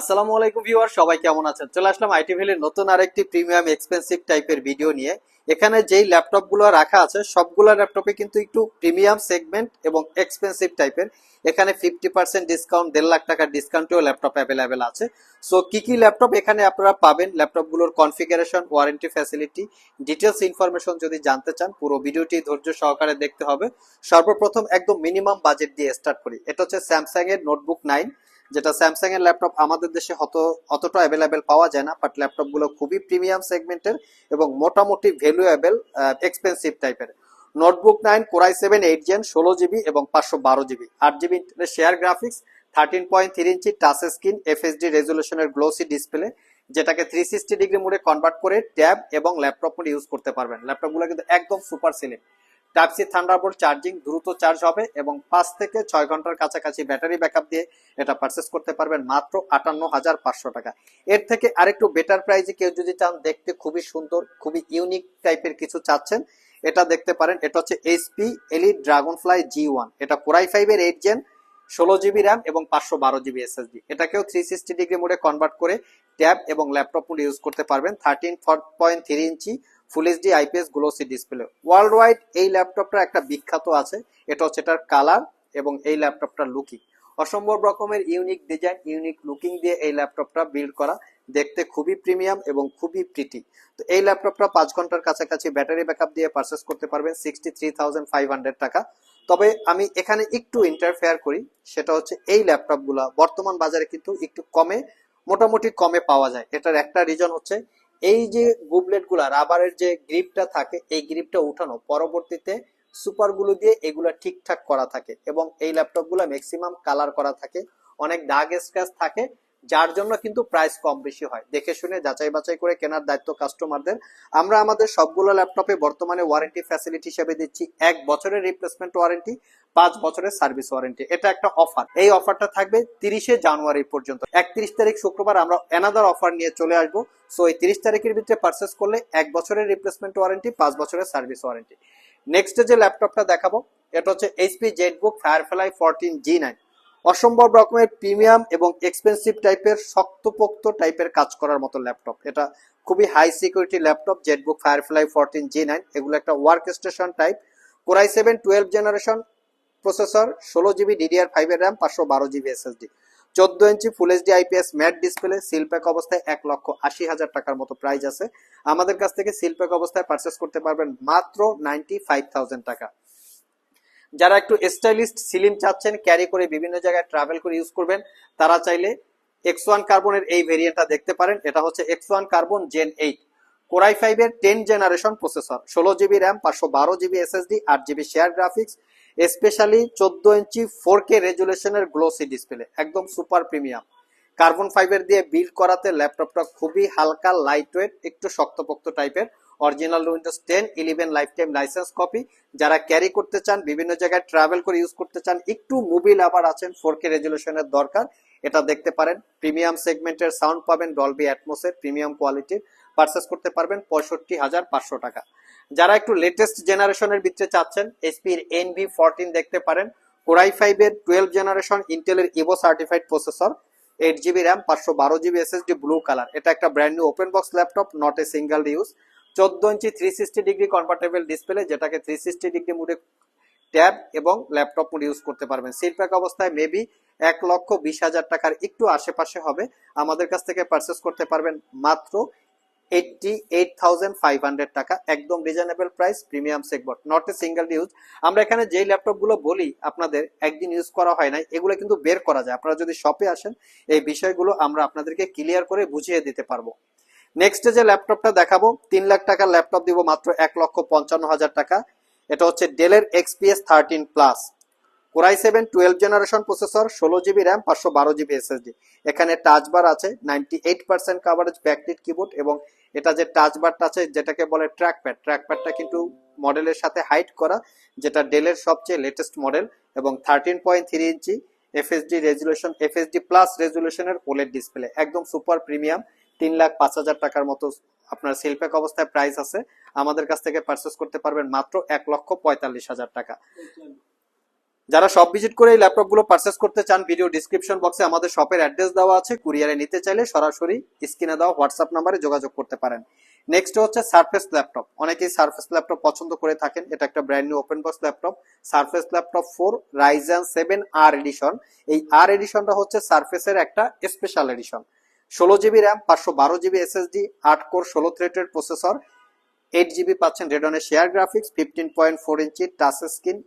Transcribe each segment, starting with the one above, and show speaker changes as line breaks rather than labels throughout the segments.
আসসালামু আলাইকুম ভিউয়ার, সবাই কেমন আছেন? চলে আসলাম আইটি ভ্যালির নতুন আরেকটি প্রিমিয়াম এক্সপেন্সিভ টাইপের ভিডিও নিয়ে। এখানে যেই ল্যাপটপগুলো রাখা আছে, সবগুলো ল্যাপটপে কিন্তু একটু প্রিমিয়াম সেগমেন্ট এবং এক্সপেন্সিভ টাইপের। এখানে ফিফটি পার্সেন্ট ডিসকাউন্ট, দেড় লাখ টাকার ডিসকাউন্টেও ল্যাপটপ অ্যাভেলেবেল আছে। সো, কি কি ল্যাপটপ এখানে আপনারা পাবেন? ল্যাপটপগুলোর configuration, warranty facility details information যদি জানতে চান, পুরো ভিডিওটি ধৈর্য সহকারে দেখতে হবে। সর্বপ্রথম একদম মিনিমাম বাজেট দিয়ে স্টার্ট করি। এটা হচ্ছে স্যামসাং এর নোটবুক নাইন। যেটা স্যামসাং এর ল্যাপটপ আমাদের দেশে অতটা অ্যাভেলেবেল পাওয়া যায় না বাট ল্যাপটপগুলো খুবই প্রিমিয়াম সেগমেন্টের এবং মোটামুটি ভ্যালুয়েবল এক্সপেন্সিভ টাইপের notebook nine core i seven eight gen ষোলো জিবি এবং পাঁচশো বারো জিবি আট GB share graphics thirteen point three inch touch screen FSD রেজলিউশনের glossy display যেটাকে থ্রি সিক্সটি ডিগ্রি মোডে কনভার্ট করে ট্যাব এবং ল্যাপটপ মোডে ইউজ করতে পারবেন। ল্যাপটপগুলো কিন্তু একদম super slim type C thunderbolt charging দ্রুত চার্জ হবে এবং পাঁচ থেকে ছয় ঘণ্টার কাছাকাছি ব্যাটারি ব্যাকআপ দিয়ে এটা পারচেস করতে পারবেন মাত্র আটান্ন হাজার পাঁচশো টাকা। এর থেকে আরেকটু বেটার প্রাইজে কেউ যদি চান, দেখতে খুবই সুন্দর, খুবই ইউনিক টাইপের কিছু চাচ্ছেন, এটা দেখতে পারেন, এটা হচ্ছে HP elite dragonfly G one এটা কোরাই ফাইভ এর এইট জেন ষোলো জিবি র্যাম এবং পাঁচশো বারো জিবি এসএসডি এটাকেও থ্রি সিক্সটি ডিগ্রি মোডে কনভার্ট করে ট্যাব এবং ল্যাপটপ মোড ইউজ করতে পারবেন। Thirteen four point three inch full HD IPS glossy display worldwide এই ল্যাপটপটা একটা বিখ্যাত আছে। এটা হচ্ছে এটার কালার এবং এই ল্যাপটপটার লুকিং অসম্ভব রকমের ইউনিক ডিজাইন ইউনিক লুকিং দিয়ে এই ল্যাপটপটা বিল্ড করা। দেখতে খুবই প্রিমিয়াম এবং খুবই প্রিটি তো এই ল্যাপটপটা পাঁচ ঘণ্টার কাছাকাছি ব্যাটারি ব্যাকআপ দিয়ে পারচেস করতে পারবেন sixty three thousand five hundred টাকা। তবে আমি এখানে একটু ইন্টারফেয়ার করি, সেটা হচ্ছে এই ল্যাপটপগুলা বর্তমান বাজারে কিন্তু একটু কমে, মোটামুটি কমে পাওয়া যায়। এটার একটা রিজন হচ্ছে এই যে গুবলেটগুলা রাবারের যে গ্রিপটা থাকে, এই গ্রিপটা উঠানো, পরবর্তীতে সুপারগুলো দিয়ে এগুলা ঠিকঠাক করা থাকে এবং এই ল্যাপটপগুলা ম্যাক্সিমাম কালার করা থাকে। অনেক দাগ স্ক্র্যাচ থাকে যার জন্য কিন্তু প্রাইস কম বেশি হয়। দেখে শুনে যাচাই বাছাই করে কেনার দায়িত্ব কাস্টমারদের আমরা আমাদের সবগুলো ল্যাপটপে বর্তমানে ওয়ারেন্টি ফ্যাসিলিটি হিসেবে দিচ্ছি এক বছরের রিপ্লেসমেন্ট ওয়ারেন্টি পাঁচ বছরের সার্ভিস ওয়ারেন্টি এটা একটা অফার এই অফারটা থাকবে তিরিশে জানুয়ারি পর্যন্ত। একত্রিশ তারিখ শুক্রবার আমরা এনাদার অফার নিয়ে চলে আসব। সো এই তিরিশ তারিখের ভিতরে পারচেস করলে এক বছরের রিপ্লেসমেন্ট ওয়ারেন্টি পাঁচ বছরের সার্ভিস ওয়ারেন্টি নেক্সট যে ল্যাপটপটা দেখাবো, এটা হচ্ছে HP ZBook Firefly fourteen G nine অসম্ভব রকমের প্রিমিয়াম এবং এক্সপেন্সিভ টাইপের শক্তপোক্ত টাইপের কাজ করার মতো ল্যাপটপ এটা খুবই high security laptop ZBook Firefly fourteen G nine এগুলো একটা work station type core i seven twelve generation processor ষোলো জিবি ডিডিআর ফাইভের র্যাম পাঁচশো বারো জিবি এসএসডি চোদ্দ inch full HD IPS matte display seal pack অবস্থায় এক লক্ষ আশি হাজার টাকার মতো প্রাইস আছে। আমাদের কাছ থেকে সিলপ্যাক অবস্থায় পারচেস করতে পারবেন মাত্র নাইনটি ফাইভ থাউজেন্ড টাকা। যারা একটু স্টাইলিস্ট সিলিম চাচ্ছেন ক্যারি করে বিভিন্ন জায়গায় ট্রাভেল করে ইউজ করবেন, তারা চাইলে এক্স ওয়ান কার্বনের এই ভেরিয়েন্টটা দেখতে পারেন। এটা হচ্ছে X one carbon gen eight core i five এর টেন জেনারেশন প্রসেসর ষোলো জিবি র্যাম পাঁচশো বারো জিবি এসএসডি আট জিবি শেয়ার গ্রাফিক্স স্পেশালি চোদ্দ ইঞ্চি ফোর কে রেজুলেশনের গ্লোসি ডিসপ্লে একদম সুপার প্রিমিয়াম কার্বন ফাইবার দিয়ে বিল্ড করাতে ল্যাপটপটা খুবই হালকা লাইট ওয়েট একটু শক্তপোক্ত টাইপের original Windows ten eleven lifetime licence copy যারা ক্যারি করতে চান, বিভিন্ন জায়গায় ট্রাভেল করে ইউজ করতে চান, একটু মোবিল আবার আছেন ফোর কে রেজুলেশনের দরকার। এটা দেখতে পারেন প্রিমিয়াম সেগমেন্টের সাউন্ড পাবেন ডলবি অ্যাটমোসের প্রিমিয়াম কোয়ালিটির পারচেস করতে পারবেন পঁয়ষট্টি হাজার পাঁচশো টাকা। যারা একটু লেটেস্ট জেনারেশনের ভিতরে চাচ্ছেন এসপির এন ভি ফোরটিন দেখতে পারেন কোরাই ফাইভ এর টুয়েলভ জেনারেশন ইন্টেলের Evo certified processor eight GB RAM পাঁচশো বারো জিবি এসএসডি ব্লু কালার এটা একটা brand new open box laptop not a single use চোদ্দ inch three sixty degree convertible display যেটাকে থ্রি সিক্সটি ডিগ্রি মুডে tab এবং laptop mode use করতে পারবেন। সিট প্যাক অবস্থায় মেবি এক লক্ষ বিশ হাজার টাকার একটু আশেপাশে হবে। আমাদের কাছ থেকে পারচেস করতে পারবেন মাত্র eighty eight thousand five hundred টাকা। একদম রিজনেবল প্রাইস প্রিমিয়াম সেগবট নট এ সিঙ্গেল ইউজ আমরা এখানে যেই ল্যাপটপগুলো বলি, আপনাদের একদিন ইউজ করা হয় নাই, এগুলো কিন্তু বের করা যায়। আপনারা যদি শপে আসেন, এই বিষয়গুলো আমরা আপনাদেরকে ক্লিয়ার করে বুঝিয়ে দিতে পারব। নেক্সট যে ল্যাপটপটা দেখাবো, তিন লাখ টাকার ল্যাপটপ দিব মাত্র এক লক্ষ পঞ্চান্ন হাজার টাকা। এটা হচ্ছে ডেলের XPS thirteen plus core i seven twelve generation processor ষোলো জিবি র্যাম পাঁচশো বারো জিবি এসএসডি এখানে টাচ বার আছে ninety eight percent coverage backlit keyboard এবং এটা যে টাচ বারটা আছে, যেটাকে বলে ট্র্যাক প্যাড ট্র্যাক প্যাডটা কিন্তু মডেলের সাথে হাইট করা, যেটা ডেলের সবচেয়ে লেটেস্ট মডেল এবং thirteen point three inch FSD resolution FSD plus রেজুলেশনের OLED display একদম সুপার প্রিমিয়াম তিন লাখ পাঁচ হাজার টাকার মতো আপনার সেলপ্যাক অবস্থায় প্রাইস আছে। আমাদের কাছ থেকে পারচেস করতে পারবেন মাত্র এক লক্ষ পঁয়তাল্লিশ হাজার টাকা। যারা শপ ভিজিট করে এই ল্যাপটপগুলো পারচেস করতে চান ভিডিও ডিসক্রিপশন বক্সে আমাদের শপের অ্যাড্রেস দেওয়া আছে। কুরিয়ারে নিতে চাইলে সরাসরি স্ক্রিনে দেওয়া হোয়াটসঅ্যাপ নাম্বারে যোগাযোগ করতে পারেন। নেক্সট হচ্ছে সারফেস ল্যাপটপ অনেকেই সারফেস ল্যাপটপ পছন্দ করে থাকেন। এটা একটা brand new open box laptop Surface laptop four Ryzen seven R edition এই আর এডিশনটা হচ্ছে সারফেসের একটা স্পেশাল এডিশন ষোলো জিবি র্যাম, পাঁচশো বারো জিবি এসএসডি, আট কোর, ষোলো থ্রেটের প্রসেসর এইট জিবি পাচ্ছেন রেডনের share graphics fifteen point four inch touch screen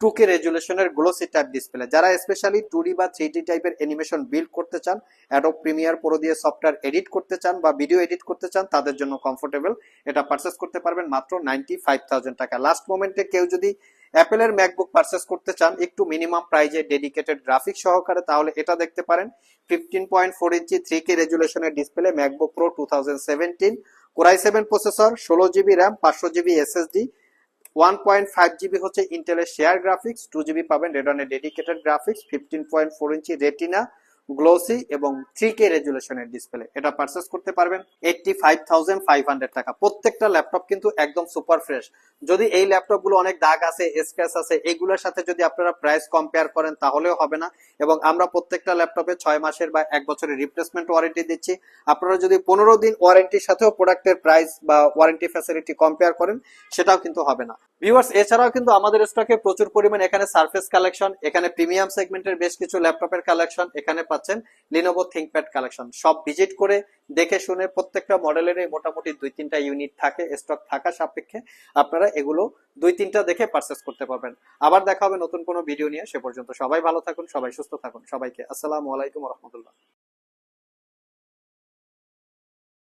two K রেজুলেশনের glossy type display যারা স্পেশালি টু ডি বা থ্রি ডি টাইপের অ্যানিমেশন বিল্ড করতে চান অ্যাডোব প্রিমিয়ার প্রো দিয়ে সফটওয়্যার এডিট করতে চান বা ভিডিও এডিট করতে চান, তাদের জন্য কমফোর্টেবল এটা পারচেস করতে পারবেন মাত্র নাইনটি ফাইভ থাউজেন্ড টাকা। লাস্ট মোমেন্টে কেউ যদি অ্যাপেলের ম্যাকবুক পারচেস করতে চান, একটু মিনিমাম প্রাইজে ডেডিকেটেড গ্রাফিক সহকারে, তাহলে এটা দেখতে পারেন। Fifteen point four inch three K রেজুলেশনের display MacBook Pro two thousand seventeen. Core i seven processor, ষোলো জিবি র্যাম, পাঁচশো GB SSD, one point five GB হচ্ছে ইন্টেলের শেয়ার গ্রাফিক্স টু জিবি পাবেন রেডনের dedicated graphics fifteen point four inch Retina glossy এবং three K রেজুলেশনের display এটা purchase করতে পারবেন eighty five thousand five hundred টাকা। প্রত্যেকটা ল্যাপটপ কিন্তু একদম সুপার ফ্রেশ যদি এই ল্যাপটপগুলো অনেক দাগ আছে স্ক্র্যাচ আছে, এগুলোর সাথে যদি আপনারা প্রাইস কম্পেয়ার করেন, তাহলেও হবে না। এবং আমরা প্রত্যেকটা ল্যাপটপে ছয় মাসের বা এক বছরের রিপ্লেসমেন্ট ওয়ারেন্টি দিচ্ছি। আপনারা যদি পনেরো দিন ওয়ারেন্টির সাথেও প্রোডাক্টের প্রাইস বা ওয়ারেন্টি ফ্যাসিলিটি কম্পেয়ার করেন, সেটাও কিন্তু হবে না। ভিউয়ার্স এছাড়াও কিন্তু আমাদের স্টকে প্রচুর পরিমাণে এখানে কালেকশন এখানে প্রিমিয়াম সেগমেন্টের বেশ কিছু ল্যাপটপের কালেকশন এখানে পাচ্ছেন লিনোভো থিঙ্কপ্যাড কালেকশন সব ভিজিট করে দেখে শুনে প্রত্যেকটা মডেলের মোটামুটি দুই তিনটা ইউনিট থাকে স্টক থাকা সাপেক্ষে আপনারা এগুলো দুই তিনটা দেখে পারচেস করতে পারবেন। আবার দেখা হবে নতুন কোনো ভিডিও নিয়ে। সে পর্যন্ত সবাই ভালো থাকুন, সবাই সুস্থ থাকুন। সবাইকে আসসালামু আলাইকুম রহমতুল্লাহ।